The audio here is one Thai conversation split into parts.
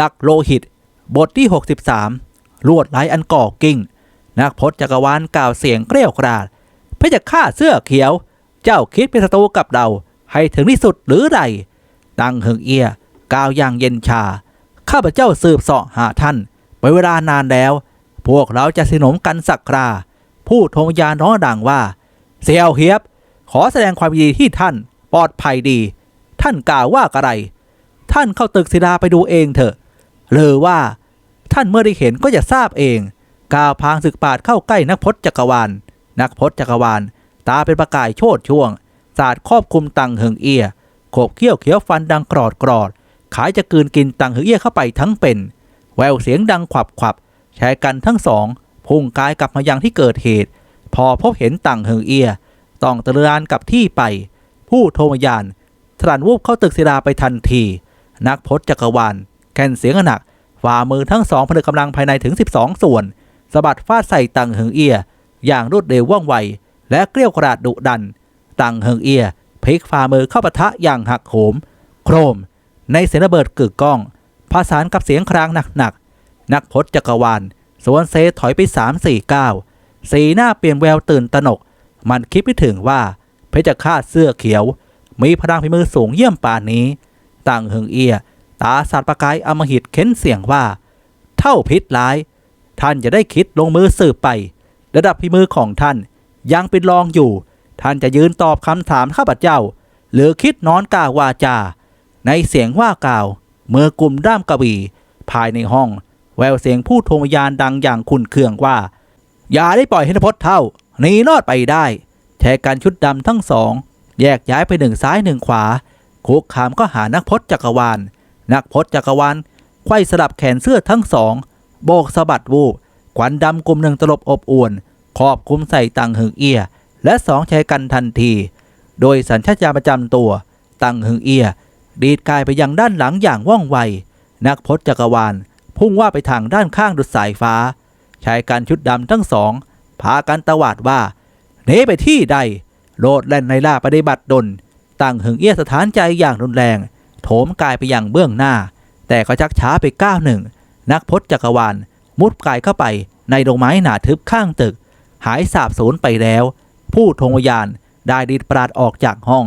นักโลหิต บทที่ 63 ลวดลายอันก่อกิ่ง นักพจน์จักรวาลกล่าวเสียงเกลียวกราดเพื่อจะฆ่าเสื้อเขียว เจ้าคิดเป็นศัตรูกับเรา ให้ถึงที่สุดหรือไรตังเหิงเอียกล่าวอย่างเย็นชา ข้าพเจ้าสืบเสาะหาท่านไปเวลานานแล้ว พวกเราจะสนมกันสักครา ผู้ทงยานร้องดังว่า เซียวเฮียบ ขอแสดงความยินดีที่ท่านปลอดภัยดี ท่านกล่าวว่าอะไร ท่านเข้าตึกศิลาไปดูเองเถอะ หรือว่า ท่านเมื่อได้เห็นก็จะทราบเองกาวพางศึกปาดเข้าใกล้นักพจน์จักรวาล นักพจน์จักรวาล ตาเป็นประกายโชดช่วง ศาสาดครอบคุมตังเหิงเอียโขบเขี้ยวเขียวฟันดังกรอดกรอด ขายจะกืนกินตังเหิงเอียเข้าไปทั้งเป็น แววเสียงดังขวับขวับชายกันทั้งสองพุ่งกายกลับมายังที่เกิดเหตุ พอพบเห็นตังเหิงเอีย ต้องตะเลือนกลับที่ไป ผู้โทมยานทรันวูบเข้าตึกศิลาไปทันที นักพจน์จักรวาล แก่นเสียงหนักฝ่ามือทั้งสองพนึกกำลังภายในถึง 12 ส่วนสะบัดฟาดใส่ตังเหิงเอีย อย่างรวดเร็วว่องไว และเกลี้ยวกราดดุดัน ตังเหิงเอียพลิกฝ่ามือเข้าปะทะอย่างหักโหม โครม ในเสียงระเบิดกึกก้องผสานกับเสียงครางหนักๆนักพจน์จักรวาล สวนเซถอยไป 3 4ก้าสีหน้าเปลี่ยนแววตื่นตนก มันคิดไม่ถึงว่า เพชรฆาตเสื้อเขียว มีพลังพิมือสูงเยี่ยมป่านนี้ ตังเหิงเอีย ตาสัตว์ประกายอมหิตเค้นเสียงว่า เท่าพิษร้าย ท่านจะได้คิดลงมือสืบไป ระดับพิมือของท่าน ยังเป็นรองอยู่ ท่านจะยืนตอบคำถามข้าพเจ้า หรือคิดนอนกล่าววาจา ในเสียงว่ากล่าว เมื่อกลุ่มด้ามกระบี่ภายในห้อง แววเสียงผู้โทมยานดังอย่างขุนเคืองว่า อย่าได้ปล่อยให้นพจน์เท่าหนีรอดไปได้แชร์กันชุดดำทั้งสอง แยกย้ายไปหนึ่งซ้ายหนึ่งขวาคุกคามก็หานักพจน์จักรวาล นักพจน์จักรวาลไขว้สลับแขนเสื้อทั้งสอง โบกสะบัดวูบควันดำกลุ่มหนึ่งตลบอบอวนครอบคลุมใส่ตังหึงเอีย และสองใช้กันทันที โดยสัญชาตญาณประจำตัว ตังหึงเอีย ดีดกายไปยังด้านหลังอย่างว่องไว นักพจน์จักรวาล พุ่งว่าไปทางด้านข้างดุดสายฟ้าชายกันชุดดำทั้งสอง พากันตวาดว่าหนีไปที่ใดโลดแล่นในล่าปฏิบัติดน ตั้งหึงเอี้ยสถานใจอย่างรุนแรง โถมกายไปย่างเบื้องหน้า แต่ก็ชักช้าไปก้าวหนึ่ง นักพจน์จักรวาล มุดกายเข้าไปในดงไม้หนาทึบข้างตึก หายสาบสูญไปแล้ว ผู้ทงวิญญาณได้ดีดปราดออกจากห้อง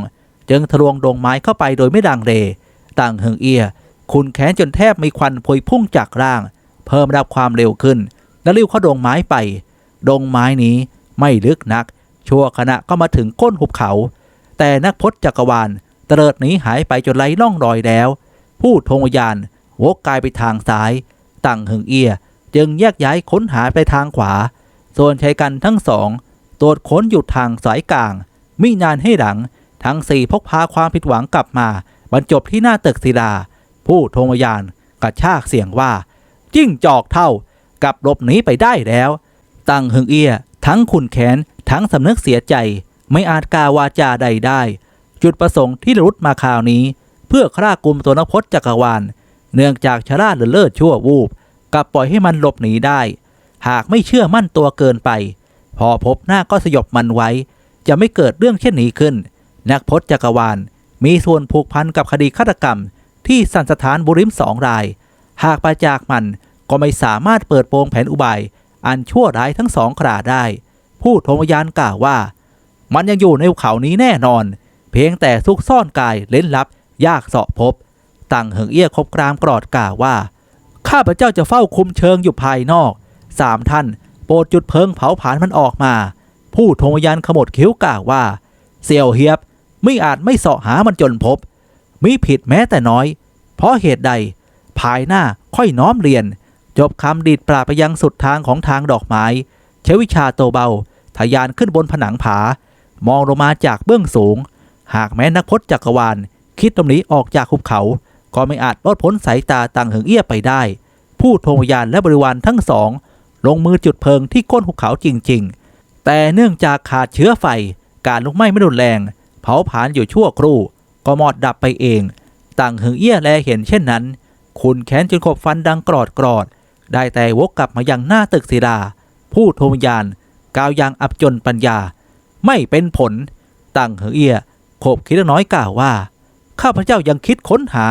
จึงทะลวงดงไม้เข้าไปโดยไม่ดังเรตั้งหึงเอีย คุณแขนจนแทบมีควันพวยพุ่งจากร่าง เพิ่มระดับความเร็วขึ้น แล้วรีบเข้าดงไม้ไป ดงไม้นี้ไม่ลึกนัก ชั่วขณะก็มาถึงก้นหุบเขา แต่นักพจน์จักรวาล เตลิดหนีหายไปจนไร้ล่องรอยแล้ว ผู้ทงยานวกกายไปทางซ้าย ตั้งหึงเอีย จึงแยกย้ายค้นหาไปทางขวา ส่วนชายกันทั้งสองตรวจค้นอยู่ทางสายกลางมินานให้หลัง ทั้งสี่พกพาความผิดหวังกลับมา บรรจบที่หน้าตึกศิลา ผู้ทงยานกระชากเสียงว่าจิ้งจอกเท่ากับหลบหนีไปได้แล้ว ตั้งหึงเอีย ทั้งขุนแขนทั้งสำนึกเสียใจ ไม่อาจกาวาจาใดได้ จุดประสงค์ที่รุดมาคราวนี้ เพื่อฆ่ากลุ่มตัวนพจน์จักรวาล เนื่องจากชราหรือเลิศชั่ววูบกับปล่อยให้มันหลบหนีได้ หากไม่เชื่อมั่นตัวเกินไป พอพบหน้าก็สยบมันไว้ จะไม่เกิดเรื่องเช่นนี้ขึ้น นักพจน์จักรวาล มีส่วนผูกพันกับคดีฆาตกรรม ที่สันสถานบุริมสองราย หากไปจากมันก็ไม่สามารถเปิดโปงแผนอุบาย อันชั่วร้ายทั้งสองขาได้ ผู้โทมยานกล่าวว่า มันยังอยู่ในภูเขานี้แน่นอน เพียงแต่ซุกซ่อนกายเล้นลับ ยากเสาะพบ ตั้งเหิงเอี้ยคบกรามกรอดกล่าวว่า ข้าพเจ้าจะเฝ้าคุมเชิงอยู่ภายนอกสามท่าน โปรดจุดเพลิงเผาผลาญมันออกมา ผู้โทมยันขมวดคิ้วกล่าวว่า เสี่ยวเฮียบไม่อาจไม่เสาะหามันจนพบมีผิดแม้แต่น้อย เพราะเหตุใด ภายหน้าค่อยน้อมเรียน จบคำดีดปราบไปยังสุดทางของทางดอกไม้ ใช้วิชาโตเบาทะยานขึ้นบนผนังผา มองลงมาจากเบื้องสูง หากแม้นักพจน์จักรวาล คิดตำหนีออกจากหุบเขา ก็ไม่อาจลดพ้นสายตาต่างเหิงเอี้ยไปได้ ผู้โทมยานและบริวารทั้งสอง ลงมือจุดเพลิงที่ก้นหุบเขาจริง ๆ แต่เนื่องจากขาดเชื้อไฟ การลุกไหม้ไม่รุนแรง เผาผลาญอยู่ชั่วครู่ ก็มอดดับไปเอง ต่างเหิงเอี้ยแลเห็นเช่นนั้น คุณแค้นจนขบฟันดังกรอดกรอดได้แต่วกกลับมายังหน้าตึกศิลาผู้โทมยาน กาวอย่างอับจนปัญญา ไม่เป็นผลตั้งเหิงเอี้ย ขบคิดน้อยกล่าวว่า ข้าพเจ้ายังคิดค้นหา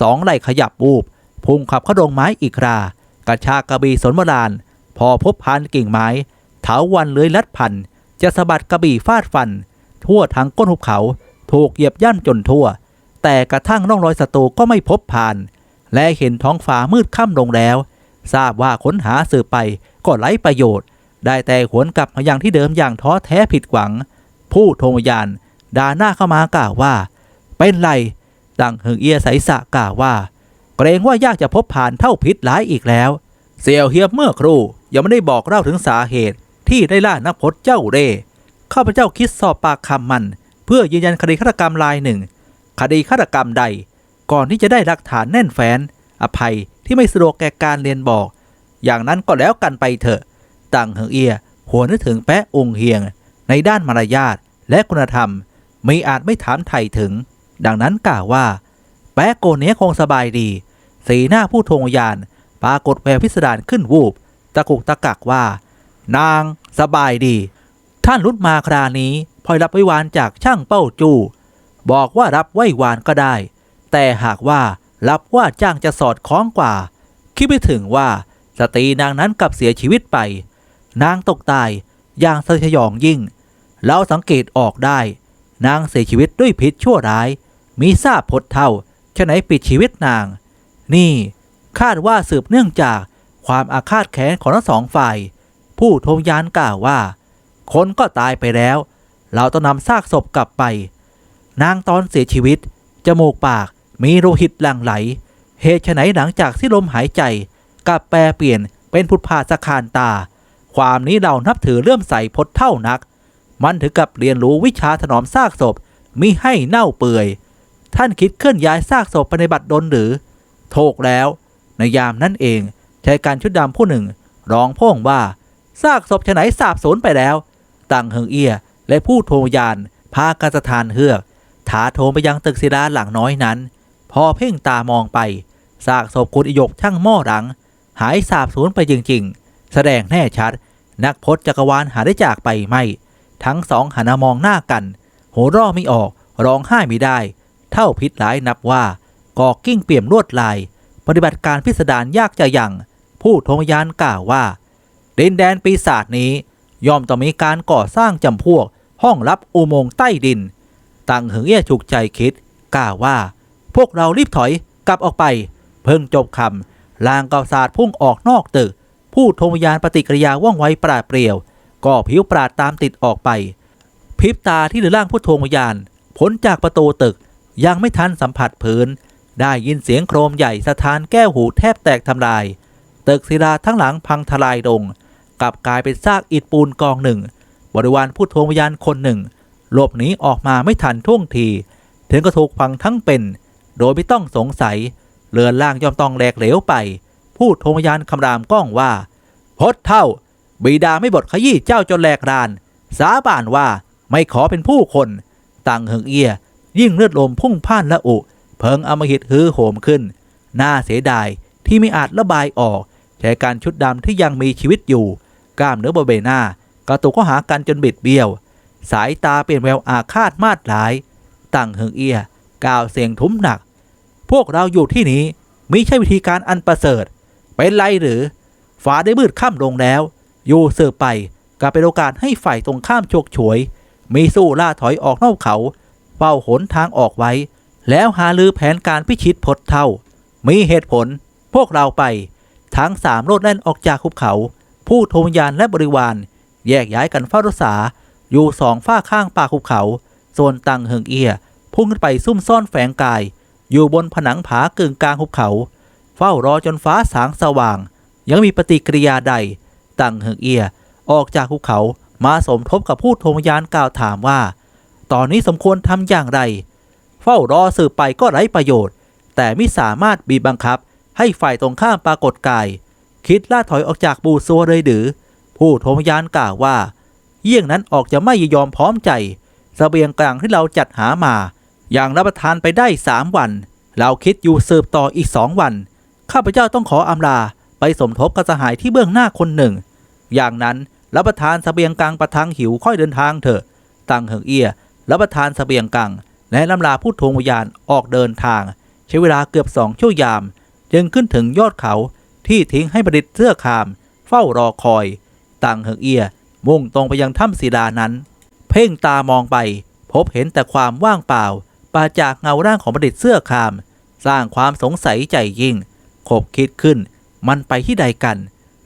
สองไหลขยับบูบพุ่งขับเข้าดงไม้อีกรากระชากกระบี่สนโบราณพอพบพันกิ่งไม้เถาวันเลื้อยลัดพัน จะสะบัดกระบี่ฟาดฟัน ทั่วทั้งก้นหุบเขา ถูกเหยียบย่ำจนทั่ว แต่กระทั่งร่องรอยศัตรูก็ไม่พบผ่าน และเห็นท้องฟ้ามืดค่ำลงแล้ว ทราบว่าค้นหาสืบไปก็ไร้ประโยชน์ ได้แต่หวนกลับมายังที่เดิมอย่างท้อแท้ผิดหวัง ผู้โทมยาน ด่าหน้าเข้ามากล่าวว่า เป็นไรดังเฮิงเอียใสสะกล่าวว่า เกรงว่ายากจะพบผ่านเท่าพิษร้ายอีกแล้ว เสี่ยวเฮียบเมื่อครู่ยังไม่ได้บอกเล่าถึงสาเหตุที่ได้ล่านักพจน์เจ้าเร่ข้าพเจ้าคิดสอบปากคำมัน เพื่อยืนยันคดีฆาตกรรมรายหนึ่ง คดีฆาตกรรมใด ก่อนที่จะได้หลักฐานแน่นแฟ้นอภัยที่ไม่สะดวกแก่การเรียนบอก อย่างนั้นก็แล้วกันไปเถอะต่างเหิงเอียหัวนึกถึงแปะองค์เฮียง ในด้านมารยาทและคุณธรรม ม่อาจไม่ถามไถ่ถึง ดังนั้นกล่าวว่า แปะโกเนี้ยคงสบายดี สีหน้าผู้ทงยาน ปรากฏแววพิสดารขึ้นวูบ ตะกุกตะกักว่า นางสบายดี ท่านรุดมาครานี้พลอยรับไว้วานจากช่างเป้าจูบอกว่ารับไว้วานก็ได้ แต่หากว่ารับว่าจ้างจะสอดคล้องกว่า คิดไปถึงว่าสตรีนางนั้นกลับเสียชีวิตไป นางตกตายอย่างสยองยิ่ง เราสังเกตออกได้ นางเสียชีวิตด้วยพิษชั่วร้าย มีทราบพดเท่าฉะไหนปิดชีวิตนาง นี่คาดว่าสืบเนื่องจากความอาฆาตแค้นของทั้งสองฝ่าย ผู้ทมยานกล่าวว่า คนก็ตายไปแล้ว เราต้องนำซากศพกลับไป นางตอนเสียชีวิต จมูกปากมีโลหิตหลั่งไหล เหตุไฉนหลังจากที่ลมหายใจกลับแปลเปลี่ยนเป็นพุทธาสะคานตา ความนี้เรานับถือเลื่อมใสพดเท่านัก มันถึงกับเรียนรู้วิชาถนอมซากศพมิให้เน่าเปื่อย ท่านคิดเคลื่อนย้ายซากศพไปในบัดดลหรือ โถกแล้ว ในยามนั้นเองชายการชุดดำผู้หนึ่ง ร้องพ่งว่าซากศพฉไหนสาบสูญไปแล้วตังเฮิงเอียและผู้โทยานพากันสถานเฮือกถาโถมไปยังตึกศิลาหลังน้อยนั้น พอเพ่งตามองไปซากศพคุณอิยกช่างหม้อรัง หายสาบสูญไปจริงๆ แสดงแน่ชัด นักพจน์จักรวาลหาได้จากไปไม่ ทั้งสองหันมองหน้ากัน หัวร่อไม่ออกร้องไห้ไม่ได้ เท่าพิษร้ายนับว่าก่อกิ้งเปี่ยมลวดลาย ปฏิบัติการพิสดารยากจะยังผู้ทงยานกล่าวว่าดินแดนปีศาจนี้ย่อมต้องมีการก่อสร้างจำพวก ห้องลับอุโมงค์ใต้ดินตังเหิงเอี้ยฉุกใจคิดกล่าวว่า พวกเรารีบถอยกลับออกไป เพิ่งจบคำลางกาศาสตร์พุ่งออกนอกตึก ผู้ทงยานปฏิกิริยาว่องไวปราดเปรียว ก็ผิวปราดตามติดออกไปพริบตาที่เหลือล่างผู้ทงยานพ้นจากประตูตึกยังไม่ทันสัมผัสพื้น ได้ยินเสียงโครมใหญ่สะท้านแก้วหูแทบแตกทำลาย ตึกศิลาทั้งหลังพังทลายลงกลับกลายเป็นซากอิฐปูนกองหนึ่ง บริวารผู้ทวงวิญญาณคนหนึ่งหลบหนีออกมาไม่ทันท่วงที ถึงก็ถูกฟังทั้งเป็น โดยไม่ต้องสงสัยเลือนล่างยอมต้องแหลกเหลวไปผู้ทวงวิญญาณคำรามก้องว่าพดเท่า บิดาไม่บทขยี้เจ้าจนแหลกราน สาบานว่าไม่ขอเป็นผู้คนตังเหิงเอีย ยิ่งเลือดลมพุ่งพ่านละอุ เพิงอมหิตฮือโหมขึ้น น่าเสียดายที่ไม่อาจระบายออกแชการชุดดำที่ยังมีชีวิตอยู่ กล้ามเนื้อบริเวณหน้ากระตุกก็หากันจนบิดเบี้ยว สายตาเปลี่ยนแววอาฆาตมาดหลายตั้งเหิงเอียกล่าวเสียงทุ้มหนัก พวกเราอยู่ที่นี้มิใช่วิธีการอันประเสริฐ เป็นไรหรือฟ้าได้มืดค่ำลงแล้ว ยู่เสือไปก็เป็นโอกาสให้ฝ่ายตรงข้ามโชกฉวย มีสู้ล่าถอยออกนอกเขาเป้าหนทางออกไว้ แล้วหาลือแผนการพิชิตพดเท่า มีเหตุผล พวกเราไป ทั้งสามโลดแล่นออกจากหุบเขา ผู้โทมยานและบริวาร แยกย้ายกันเฝ้ารักษา อยู่สองฝ้าข้างป่าหุบเขาส่วนตังเฮิงเอีย พุ่งขึ้นไปซุ่มซ่อนแฝงกาย อยู่บนผนังผากึ่งกลางหุบเขา เฝ้ารอจนฟ้าสางสว่าง ยังมีปฏิกิริยาใด ตังเฮิงเอีย ออกจากหุบเขามาสมทบกับผู้โทมยานกล่าวถามว่า ตอนนี้สมควรทำอย่างไร เฝ้ารอสืบไปก็ไร้ประโยชน์ แต่ไม่สามารถบีบบังคับ ให้ฝ่ายตรงข้ามปรากฏกาย คิดล่าถอยออกจากบูซัวเลยหรือ ผู้โทมยานกล่าวว่า เยี่ยงนั้นออกจะไม่ยอมพร้อมใจสเสบียงกลางที่เราจัดหามา อย่างรับประทานไปได้สามวัน เราคิดอยู่สืบต่ออีกสองวัน ข้าพเจ้าต้องขออำลาไปสมทบกับสหายที่เบื้องหน้าคนหนึ่ง อย่างนั้นรับประทานสเสบียงกลางประทังหิวค่อยเดินทางเถอะ ตังเหิงเอียรับประทานสเสบียงกลางและลำลาผู้ทงวิญญาณออกเดินทาง ใช้เวลาเกือบสองชั่วยาม จึงขึ้นถึงยอดเขาที่ทิ้งให้บัณฑิตเสื้อขาม เฝ้ารอคอยต่างเหิงเอีย มุ่งตรงไปยังถ้ำศิลานั้น เพ่งตามองไป พบเห็นแต่ความว่างเปล่าปราจากเงาร่างของบัณฑิตเสื้อขาม สร้างความสงสัยใจยิ่งขบคิดขึ้น มันไปที่ใดกัน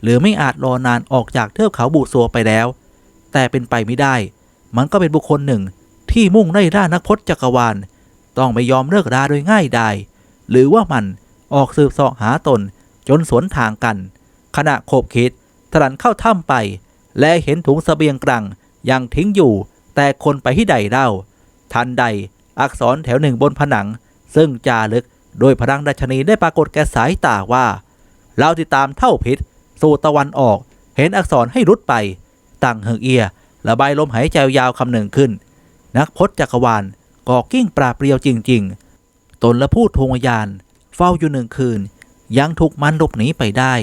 หรือไม่อาจรอนานออกจากเทือกเขาบูซัวไปแล้ว แต่เป็นไปไม่ได้ มันก็เป็นบุคคลหนึ่งที่มุ่งไล่ล่านักพจน์จักรวาล ต้องไม่ยอมเลิกราโดยง่ายดายหรือว่ามันออกสืบเสาะหาตนจนสวนทางกัน ขณะโคบคิดถลันเข้าถ้ำไป และเห็นถุงสเสบียงกลังยังทิ้งอยู่ แต่คนไปที่ใดเล่า ทันใดอักษรแถวหนึ่งบนผนัง ซึ่งจารึกโดยพลังดัชนีได้ปรากฏแก่สายตาว่า เราติดตามเท่าพิษ สู่ตะวันออก เห็นอักษรให้รุดไป ตั้งเฮิงเอียระบายลมหายใจยาวคำหนึ่งขึ้น นักพจน์จักรวาลก่อกิ้งปราเปรียวจริง ๆ ตนและผู้ทวงยาน เฝ้าอยู่หนึ่งคืน ยังถูกมันหลบหนีไปได้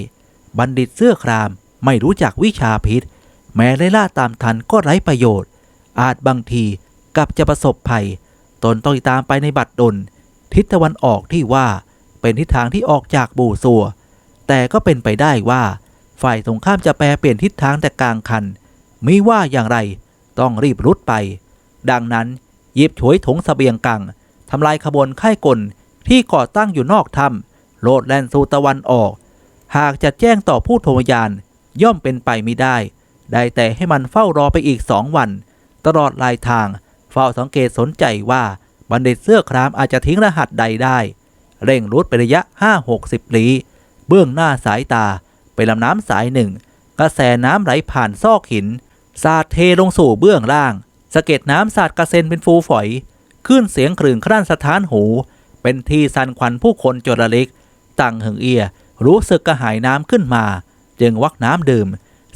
บัณฑิตเสื้อครามไม่รู้จักวิชาพิษ แม้ไล่ล่าตามทันก็ไร้ประโยชน์ อาจบางทีกับจะประสบภัย ตนต้องติดตามไปในบัดดล ทิศตะวันออกที่ว่าเป็นทิศทางที่ออกจากบูซัว แต่ก็เป็นไปได้ว่า ฝ่ายตรงข้ามจะแปลเปลี่ยนทิศทางแต่กลางคันมิว่าอย่างไรต้องรีบรุดไป ดังนั้นหยิบฉวยถงสเสบียงกังทำลายขบวนค่ายกลที่ก่อตั้งอยู่นอกถ้ำโลดแล่นสู่ตะวันออก หากจะแจ้งต่อผู้โทรยานย่อมเป็นไปไม่ได้ ได้แต่ให้มันเฝ้ารอไปอีกสองวัน ตลอดลายทาง เฝ้าสังเกตสนใจว่าบัณฑิตเสื้อครามอาจจะทิ้งรหัสใดได้ เร่งรุดไประยะ 5-60 ลี้ เบื้องหน้าสายตา เป็นลำน้ำสายหนึ่ง กระแสน้ำไหลผ่านซอกหิน สาดเทลงสู่เบื้องล่างสะเก็ดน้ำสาดกระเซ็นเป็นฟูฝอย ขึ้นเสียงคลื่นครั่นสถานหู เป็นที่สั่นขวัญผู้คนจระลิกตั้งหึงเอีย รู้สึกกระหายน้ำขึ้นมา จึงวักน้ำดื่ม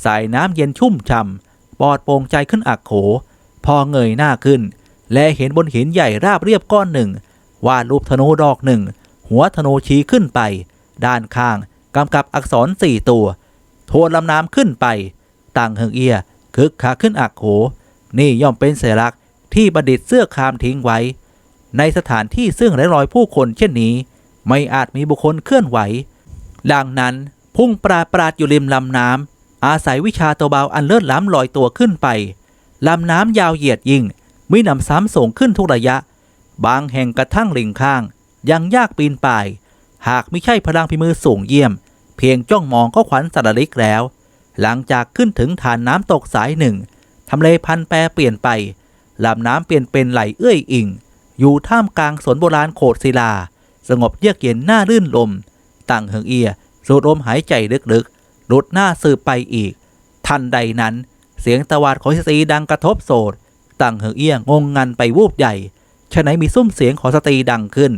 ใส่น้ำเย็นชุ่มช่ำปอดโปร่งใจขึ้นอักโข พอเงยหน้าขึ้น และเห็นบนหินใหญ่ราบเรียบก้อนหนึ่ง วาดรูปธนูดอกหนึ่ง หัวธนูชี้ขึ้นไป ด้านข้างกำกับอักษรสี่ตัวโทวนลำน้ำขึ้นไป ต่างเฮิงเอียคึกคักขึ้นอักโขนี่ย่อมเป็นสัญลักษณ์ที่บัณฑิตเสื้อคามทิ้งไว้ ในสถานที่ซึ่งไร้รอยผู้คนเช่นนี้ ไม่อาจมีบุคคลเคลื่อนไหว ดังนั้นพุ่งปราปราดอยู่ริมลำน้ำอาศัยวิชาตัวเบาอันเลิศล้ำลอยตัวขึ้นไปลำน้ำยาวเหยียดยิ่งมีหนำซ้ำส่งขึ้นทุกระยะ บางแห่งกระทั่งลิงข้าง ยังยากปีนป่าย หากไม่ใช่พลังพิมือสูงเยี่ยม เพียงจ้องมองก็ขวัญสารลิกแล้ว หลังจากขึ้นถึงฐานน้ำตกสายหนึ่งทำเลพันแปรเปลี่ยนไปลำน้ำเปลี่ยนเป็นไหลเอื้อยอิ่ง อยู่ท่ามกลางสวนโบราณโขดศิลา สงบเยือกเย็นหน้ารื่นลมตั้งเหิงเอีย สูดลมหายใจลึกๆลุดหน้าสืบไปอีก ทันใดนั้น เสียงตะวาดของสตรีดังกระทบโสดตั้งเหิงเอียงงงันไปวูบใหญ่ฉะไหนมีซุ้มเสียงของสตรีดังขึ้น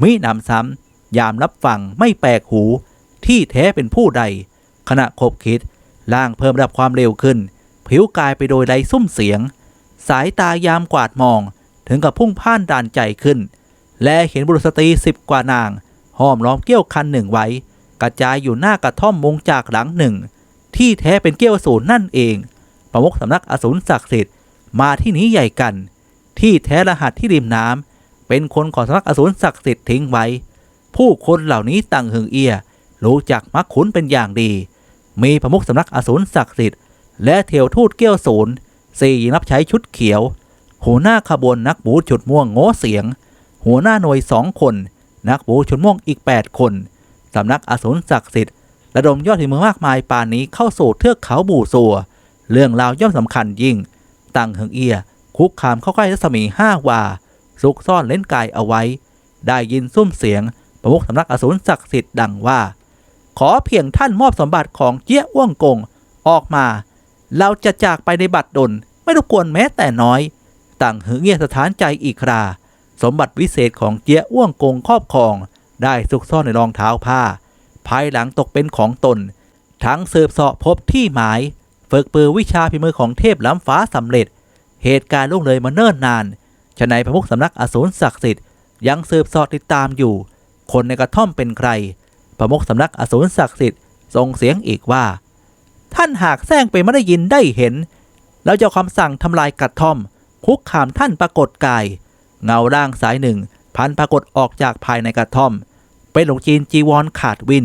มิหนำซ้ำ ยามรับฟังไม่แปลกหู ที่แท้เป็นผู้ใด ขณะคบคิดล่างเพิ่มระดับความเร็วขึ้น ผิวกายไปโดยไรซุ้มเสียง สายตายามกวาดมอง ถึงกับพุ่งพ่านด่านใจขึ้น และเห็นบุรุษสตรีสิบกว่านาง ห้อมล้อมเกี้ยวคันหนึ่งไว้ กระจายอยู่หน้ากระท่อมมุงจากหลังหนึ่ง ที่แท้เป็นเกี้ยวอสูรนั่นเอง ประมุขสำนักอสูรศักดิ์สิทธิ์มาที่นี้ใหญ่กัน ที่แท้รหัสที่ริมน้ำเป็นคนของสำนักอสูรศักดิ์สิทธิ์ทิ้งไว้ ผู้คนเหล่านี้ต่างหึงเอีย รู้จักมักคุ้นเป็นอย่างดี มีประมุขสำนักอสูรศักดิ์สิทธิ์และเทวทูตเกี้ยวศูนย์สี่รับใช้ชุดเขียว หัวหน้าขบวนนักบูชุดม่วงโง่เสียง หัวหน้าหน่วยสองคน นักบูชุดม่วงอีก 8 คนสำนักอสูรศักดิ์สิทธิ์ระดมยอดทีมือมากมายป่านนี้เข้าสู่เทือกเขาบูซัว เรื่องราวย่อมสำคัญยิ่งตังเฮิงเอีย คุกคามเข้าใกล้รัศมีห้าวาซุกซ่อนเล่นกายเอาไว้ ได้ยินซุ้มเสียง ประมุขสำนักอสูรศักดิ์สิทธิ์ดังว่า ขอเพียงท่านมอบสมบัติของเจี้ยอ้วงกงออกมา เราจะจากไปในบัดดลไม่รบกวนแม้แต่น้อย ต่างหึงเงียสถานใจอีกครา สมบัติวิเศษของเจี้ยอ้วงกงครอบครอง ได้ซุกซ่อนในรองเท้าผ้า ภายหลังตกเป็นของตน ทั้งสืบเสาะพบที่หมาย ฝึกปือวิชาพิมือของเทพล้ำฟ้าสำเร็จ เหตุการณ์ล่วงเลยมาเนิ่นนานฉะไหนพระมุขสำนักอสูรศักดิ์สิทธิ์ยังสืบสาะติดตามอยู่ คนในกระท่อมเป็นใครพระมุขสำนักอสูรศักดิ์สิทธิ์ส่งเสียงอีกว่า ท่านหากแซงไปไม่ได้ยินได้เห็น แล้วจะเอาคำสั่งทำลายกระท่อม คุกคามท่านปรากฏกาย เงาร่างสายหนึ่ง พันปรากฏออกจากภายในกระท่อม เป็นหลวงจีนจีวรขาดวิน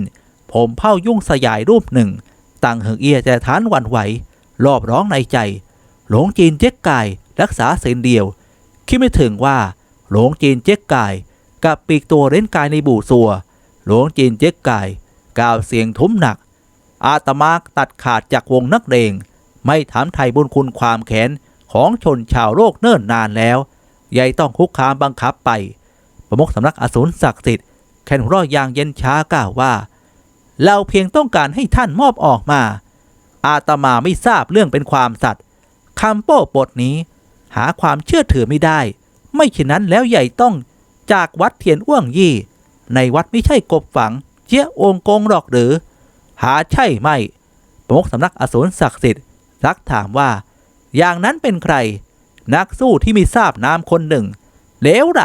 ผมเผ้ายุ่งสยายรูปหนึ่ง ต่างเหิงเอียจะทานหวันไหวรอบร้องในใจ หลวงจีนเจ๊กไก่รักษาเส้นเดียว คิดไม่ถึงว่า หลวงจีนเจ๊กไก่ กับปีกตัวเล่นกายในบู่สัว หลวงจีนเจ๊กไก่กล่าวเสียงทุ้มหนัก อาตมาตัดขาดจากวงนักเลงไม่ถามไทยบุญคุณความแค้นของชนชาวโลกเนิ่นนานแล้วยายต้องคุกคามบังคับไป ประมุขสำนักอสูรศักดิ์สิทธิ์แคนหัวเรอยอย่างเย็นช้ากล่าวว่า เราเพียงต้องการให้ท่านมอบออกมา อาตมาไม่ทราบเรื่องเป็นความสัตย์คำโป้ปดนี้ หาความเชื่อถือไม่ได้ ไม่เช่นนั้นแล้วใหญ่ต้อง จากวัดเทียนอ้วงยี่ ในวัดไม่ใช่กบฝัง เจี๊ยองค์กงหรอกหรือ หาใช่ไหมประมุขสำนักอสูรศักดิ์สิทธิ์รักถามว่า อย่างนั้นเป็นใคร นักสู้ที่มีทราบนามคนหนึ่งเหลวไหล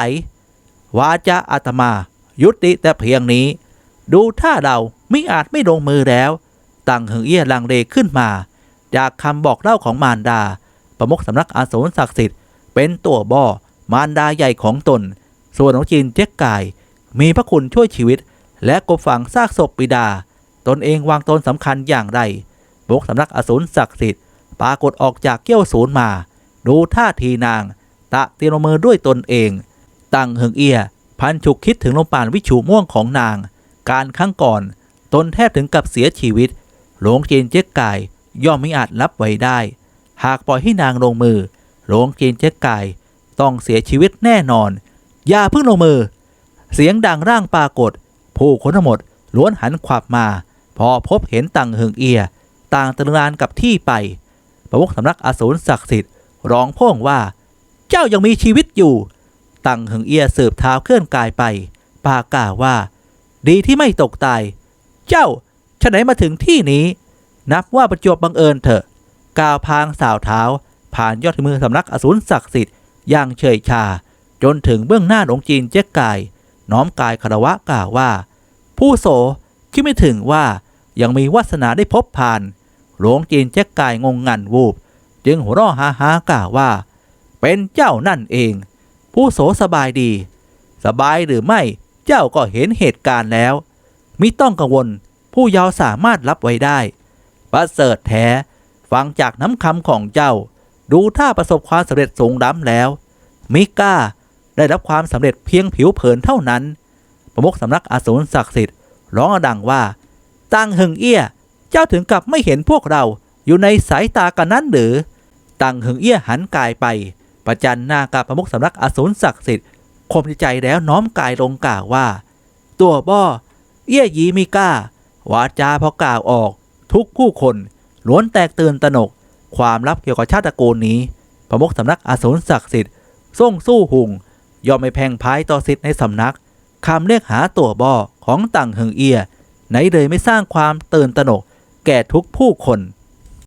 วาจาอาตมา ยุติแต่เพียงนี้ ดูท่าเราไม่อาจไม่ลงมือแล้วตั้งหึงเอี้ยลังเลขึ้นมา จากคำบอกเล่าของมารดา ประมุขสำนักอาสูรศักดิ์สิทธิ์เป็นตัวบ่อมารดาใหญ่ของตน ส่วนของจีนเจ๊กไกายมีพระคุณช่วยชีวิต และกบฝังซากศพบิดา ตนเองวางตนสำคัญอย่างไรประมุขสำนักอสูรศักดิ์สิทธิ์ปรากฏออกจากเกี้ยวศูนย์มา ดูท่าทีนาง ตะเตรียมมือด้วยตนเอง ตั้งเหิงเอีย พันฉุกคิดถึงลมปานวิชูม่วงของนาง การครั้งก่อนตนแทบถึงกับเสียชีวิต หลวงจีนเจ๊กไก่ย่อมไม่อาจรับไว้ได้ หากปล่อยให้นางลงมือ หลวงจีนเจ๊กไก่ต้องเสียชีวิตแน่นอน อย่าเพิ่งลงมือ เสียงดังร่างปรากฏ ผู้คนทั้งหมดล้วนหันขวับมา พอพบเห็นตังเหิงเอีย ต่างตระงานกับที่ไป ประมุขสำนักอสูรศักดิ์สิทธิ์ร้องพ่งว่า เจ้ายังมีชีวิตอยู่ตังเหิงเอียสืบเท้าเคลื่อนกายไป ปากล่าวว่า ดีที่ไม่ตกตาย เจ้าฉะไหนมาถึงที่นี้ นับว่าประจวบบังเอิญเถอะกาวพางสาวเท้า ผ่านยอดมือสำนักอสูรศักดิ์สิทธิ์อย่างเฉยชา จนถึงเบื้องหน้าหลวงจีนเจ๊กไกายน้อมกายคารวะกล่าวว่า ผู้โสคิดไม่ถึงว่ายังมีวาสนาได้พบผ่าน หลวงจีนเจ๊กไกายงงงันวูบ จึงหัวเราะฮาฮากล่าวว่า เป็นเจ้านั่นเอง ผู้โสสบายดี สบายหรือไม่เจ้าก็เห็นเหตุการณ์แล้ว มิต้องกังวลผู้ยาวสามารถรับไว้ได้ประเสริฐแท้ฟังจากน้ำคำของเจ้า ดูท่าประสบความสำเร็จสูงล้ำแล้ว มิก้า ได้รับความสำเร็จเพียงผิวเผินเท่านั้น ประมุขสำนักอสูรศักดิ์สิทธิ์ร้องดังว่าตังหึงเอี้ย เจ้าถึงกับไม่เห็นพวกเราอยู่ในสายตากันนั้นหรือตังหึงเอี้ยหันกายไป ประจันหน้ากับประมุขสำนักอสูรศักดิ์สิทธิ์คมใจแล้วน้อมกายลงกล่าวว่า ตัวบ่อเอี้ยยีมิก้าวาจาพอกล่าวออก ทุกผู้คนล้วนแตกตื่นตระหนก ความลับเกี่ยวกับชาติตระกูลนี้ ประมุขสำนักอสูรศักดิ์สิทธิ์ส่งสู้หุง ยอมไม่แพงพายต่อสิทธิ์ในสำนักคำเรียกหาตัวบ่อของต่างเฮงเอียไหนเลยไม่สร้างความตื่นตระหนกแก่ทุกผู้คน